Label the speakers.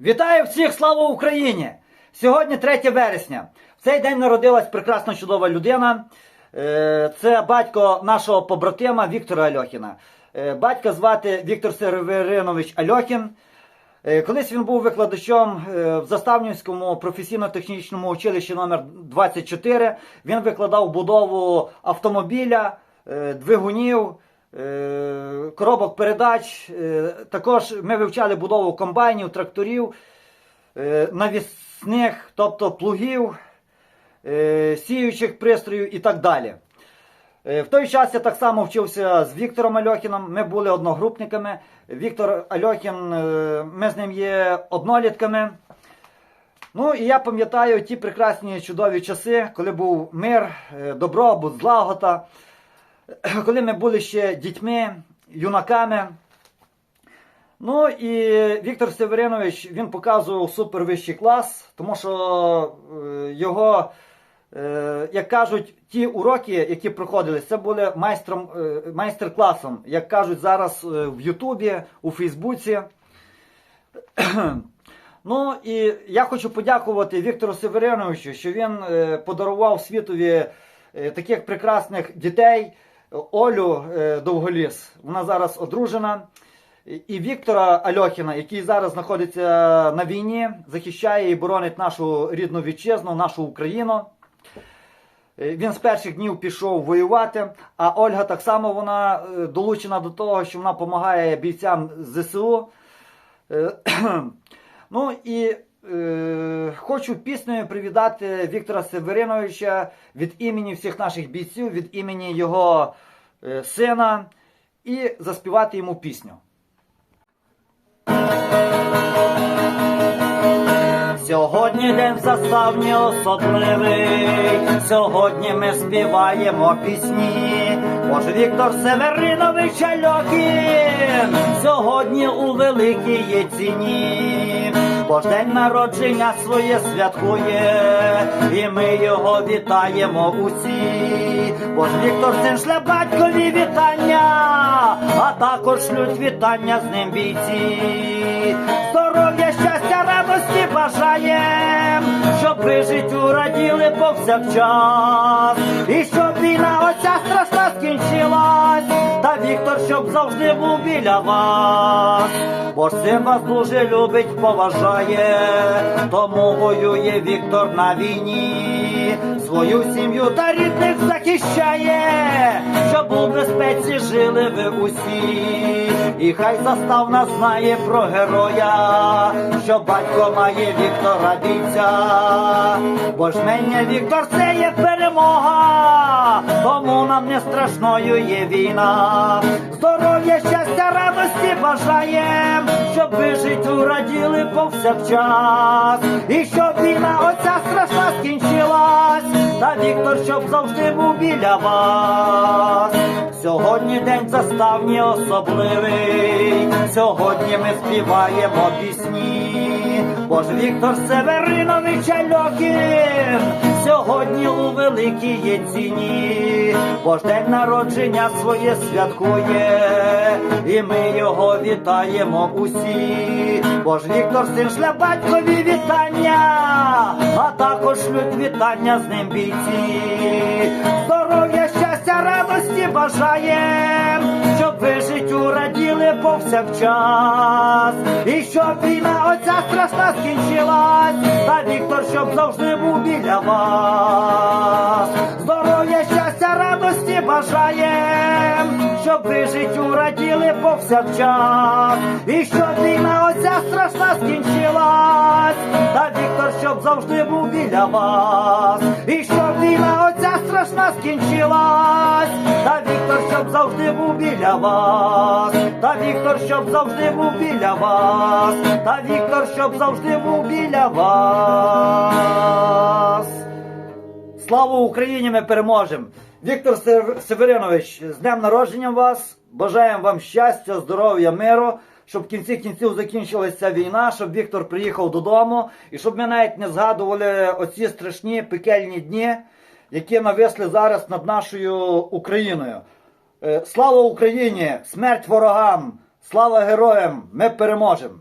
Speaker 1: Вітаю всіх, слава Україні! Сьогодні 3 вересня. В цей день народилась прекрасна чудова людина. Е, Це батько нашого побратима Віктора Альохіна. Е, Батька звати Віктор Северинович Альохін. Е, Колись він був викладачом в Заставнівському професійно-технічному училищі номер 24 Він викладав будову автомобіля, двигунів, коробок передач. Е, Також ми вивчали будову комбайнів, тракторів, е, навісних, тобто плугів, е, сіючих пристроїв і так далі. Е, В той час я так само вчився з Віктором Альохіном. Ми були одногрупниками. Віктор Альохін, е, ми з ним є однолітками. Ну і я пам'ятаю ті прекрасні чудові часи, коли був мир, е, добробут, злагода, коли ми були ще дітьми, юнаками. Ну і Віктор Северинович він показував супервищий клас, тому що е, його, е, як кажуть, ті уроки, які проходили, це були майстром, е, майстер-класом, як кажуть зараз в Ютубі, у Фейсбуці. Ну і я хочу подякувати Віктору Севериновичу, що він подарував світові таких прекрасних дітей. Олю е, Довголіс, вона зараз одружена. І Віктора Альохіна, який зараз знаходиться на війні, захищає і боронить нашу рідну вітчизну, нашу Україну. Е, Він з перших днів пішов воювати, а Ольга так само вона е, долучена до того, що вона допомагає бійцям ЗСУ. Ну і хочу піснею привітати Віктора Севериновича від імені всіх наших бійців, від імені його е, сина і заспівати йому пісню. Сьогодні день заставні особливий. Сьогодні ми співаємо пісні. Боже Віктор Северинович Альохін сьогодні у великій ціні. Бо день народження своє святкує, і ми його вітаємо усі. Бо ж Віктор син шле батькові вітання, а також шлють вітання з ним бійці. Здоров'я, щастя, радості бажаєм, щоб ви життю раділи повсякчас, і щоб війна оця страшна скінчилась, Віктор, щоб завжди був біля вас, бо ж син вас дуже любить, поважає, тому воює Віктор на війні, свою сім'ю та рідних захищає, щоб у безпеці жили ви усі, і хай заставна знає про героя, що батько має Віктора бійця, бо ж мене Віктор це є перемога, тому нам не страшною є війна. Здоров'я, щастя, радості бажаєм, щоб ви життю раділи повсякчас, і щоб війна оця страшна скінчилась, та Віктор, щоб завжди був біля вас. Сьогодні день заставні особливий, сьогодні ми співаємо пісні, бо ж Віктор Северинович Альохін сьогодні у великій ціні, бо ж день народження своє святкує, і ми його вітаємо усі, бо ж Віктор син шле батькові вітання, а також шлють вітання з ним бійці. Здоров'я, щастя, радості бажаєм, повсякчас, і щоб війна оця страшна скінчилась, та Віктор, щоб завжди був біля вас. Здоров'я, щастя, радості бажаєм, щоб ви життю раділи повсякчас, і щоб війна оця страшна скінчилась, та Віктор, щоб завжди був біля вас, і щоб війна оця страшна скінчилась, щоб завжди був біля вас, та Віктор, щоб завжди був біля вас, та Віктор, щоб завжди був біля вас. Слава Україні! Ми переможемо! Віктор Северинович, з днем народження вас! Бажаємо вам щастя, здоров'я, миру, щоб в кінці кінців закінчилася війна, щоб Віктор приїхав додому, і щоб ми навіть не згадували оці страшні пекельні дні, які нависли зараз над нашою Україною. Е, Слава Україні! Смерть ворогам! Слава героям! Ми переможемо!